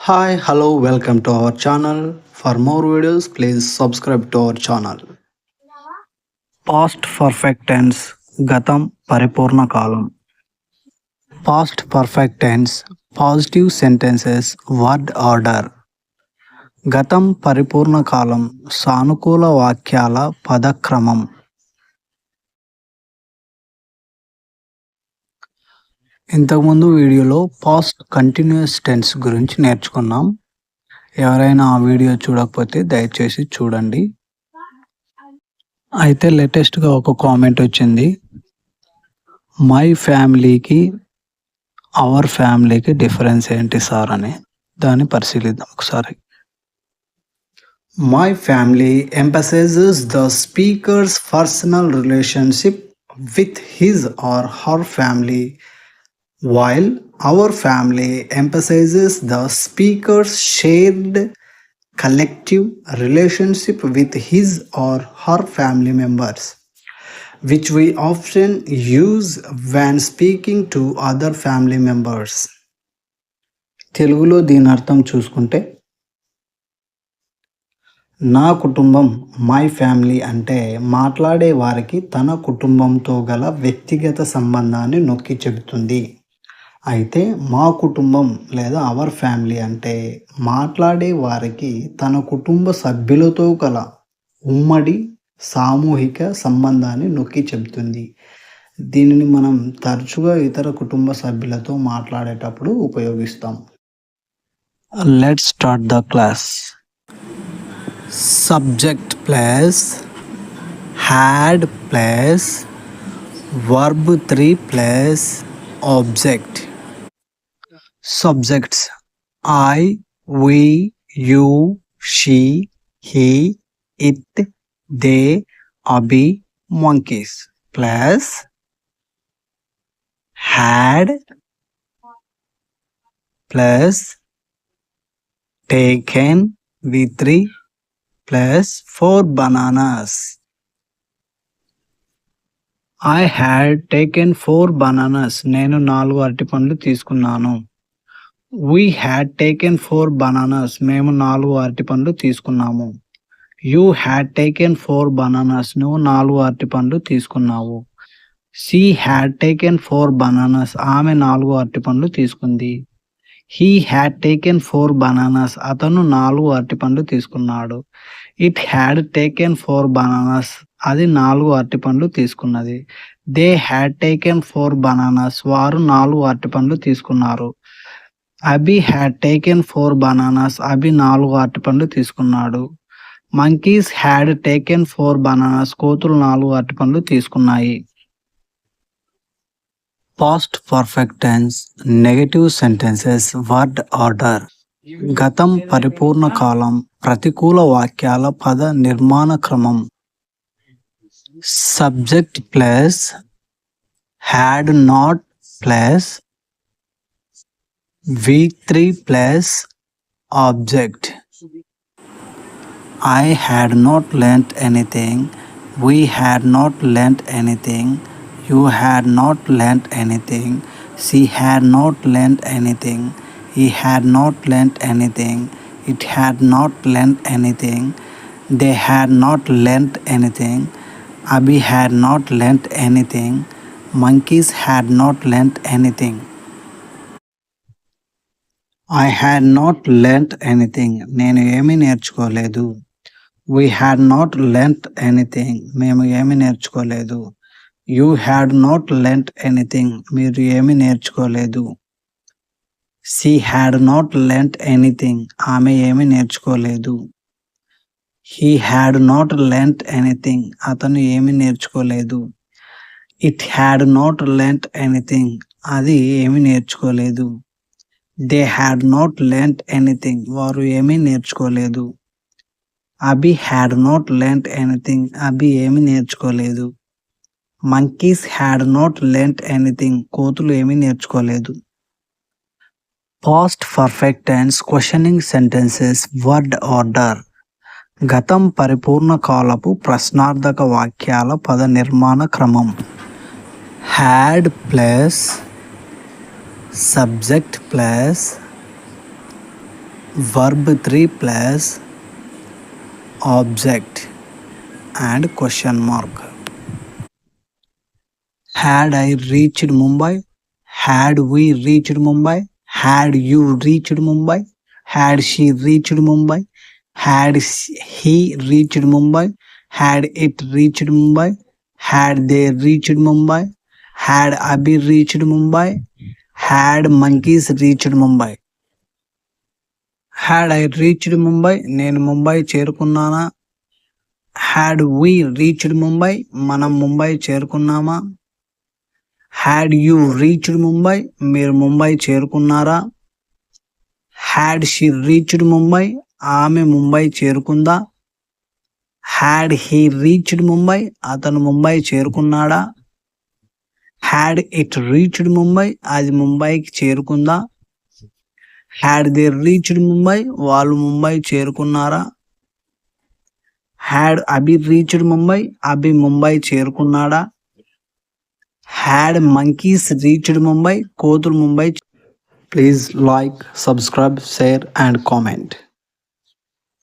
Hi hello welcome to our channel for more videos please subscribe to our channel past perfect tense గతం పరిపూర్ణ కాలం past perfect tense positive sentences word order గతం పరిపూర్ణ కాలం సానుకూల వాక్యాల పదక్రమం ఇంతకుముందు వీడియోలో పాస్ట్ కంటిన్యూస్ టెన్స్ గురించి నేర్చుకున్నాం. ఎవరైనా ఆ వీడియో చూడకపోతే దయచేసి చూడండి. అయితే లేటెస్ట్గా ఒక కామెంట్ వచ్చింది. మై ఫ్యామిలీకి అవర్ ఫ్యామిలీకి డిఫరెన్స్ ఏంటి సార్ అని. దాన్ని పరిశీలిద్దాం ఒకసారి. My family emphasises the speaker's personal relationship with his or her family while our family emphasizes the speaker's shared collective relationship with his or her family members, which we often use when speaking to other family members. తెలుగులో దీని అర్థం చూసుకుంటే నా కుటుంబం my family అంటే మాట్లాడే వారికి తన కుటుంబంతో గల వ్యక్తిగత సంబంధాన్ని నొక్కి చెబుతుంది అయితే మా కుటుంబం లేదా అవర్ ఫ్యామిలీ అంటే మాట్లాడే వారికి తన కుటుంబ సభ్యులతో గల ఉమ్మడి సామూహిక సంబంధాన్ని నొక్కి చెబుతుంది. దీనిని మనం తరచుగా ఇతర కుటుంబ సభ్యులతో మాట్లాడేటప్పుడు ఉపయోగిస్తాం. Let start the class subject plus had plus verb three plus object subjects I, we, you, she, he, it, they, abhi, monkeys plus had plus taken V3 plus four bananas. I had taken four bananas నేను నాలుగు అరటిపండ్లు తీసుకున్నాను. We had taken four bananas మేము నాలుగు అరటిపండ్లు తీసుకున్నాము. You had taken four bananas నువ్వు నాలుగు అరటిపండ్లు తీసుకున్నావు. She had taken four bananas ఆమె నాలుగు అరటిపండ్లు తీసుకుంది. He had taken four bananas అతను నాలుగు అరటిపండ్లు తీసుకున్నాడు. It had taken four bananas అది నాలుగు అరటిపండ్లు తీసుకున్నది. They had taken four bananas. వారు నాలుగు అరటిపండ్లు తీసుకున్నారు. Abhi had taken four bananas. Abhi నాలుగు అరటిపండ్లు తీసుకున్నాడు. Monkeys had taken four bananas. కోతులు నాలుగు అరటిపండ్లు తీసుకున్నాయి. Past perfect tense. Negative sentences. Word order. గతం పరిపూర్ణ కాలం. ప్రతికూల వాక్యాల పద నిర్మాణ క్రమం. subject plus had not plus v3 plus object. I had not learnt anything. We had not learnt anything. You had not learnt anything. She had not learnt anything. He had not learnt anything. It had not learnt anything. They had not learnt anything. Abhi had not lent anything, monkeys had not lent anything. I had not lent anything నేను ఏమీ నేర్చుకోలేదు. We had not lent anything మేము ఏమీ నేర్చుకోలేదు. You had not lent anything మీరు ఏమీ నేర్చుకోలేదు. She had not lent anything ఆమె ఏమీ నేర్చుకోలేదు. He had not lent anything అతను ఏమీ నేర్చుకోలేదు. It had not lent anything అది ఏమీ నేర్చుకోలేదు. They had not lent anything వారు ఏమీ నేర్చుకోలేదు. Abhi had not lent anything Abhi ఏమీ నేర్చుకోలేదు. Monkeys had not lent anything కోతులు ఏమీ నేర్చుకోలేదు. Past perfect tense questioning sentences word order గతం పరిపూర్ణ కాలపు ప్రశ్నార్థక వాక్యాల పద నిర్మాణ క్రమం. Had plus subject plus verb three plus object and question mark had I reached Mumbai had we reached Mumbai had you reached Mumbai had she reached Mumbai had he reached Mumbai had it reached Mumbai had they reached Mumbai had Abhi reached Mumbai had monkeys reached Mumbai had I reached Mumbai నేను ముంబై చేరుకున్నానా had we reached Mumbai మనం ముంబై చేరుకున్నామా had you reached Mumbai మీరు ముంబై చేరుకున్నారా had she reached Mumbai ఆమె ముంబై చేరుకుందా? Had he reached Mumbai అతను ముంబై చేరుకున్నాడా? హ్యాడ్ ఇట్ రీచ్డ్ ముంబై అది ముంబైకి చేరుకుందా? హ్యాడ్ దే రీచ్డ్ ముంబై వాళ్ళు ముంబై చేరుకున్నారా? హ్యాడ్ అభి రీచ్డ్ ముంబై అభి ముంబై చేరుకున్నాడా? హ్యాడ్ మంకీస్ రీచ్డ్ ముంబై కోతులు Mumbai please like subscribe share and comment.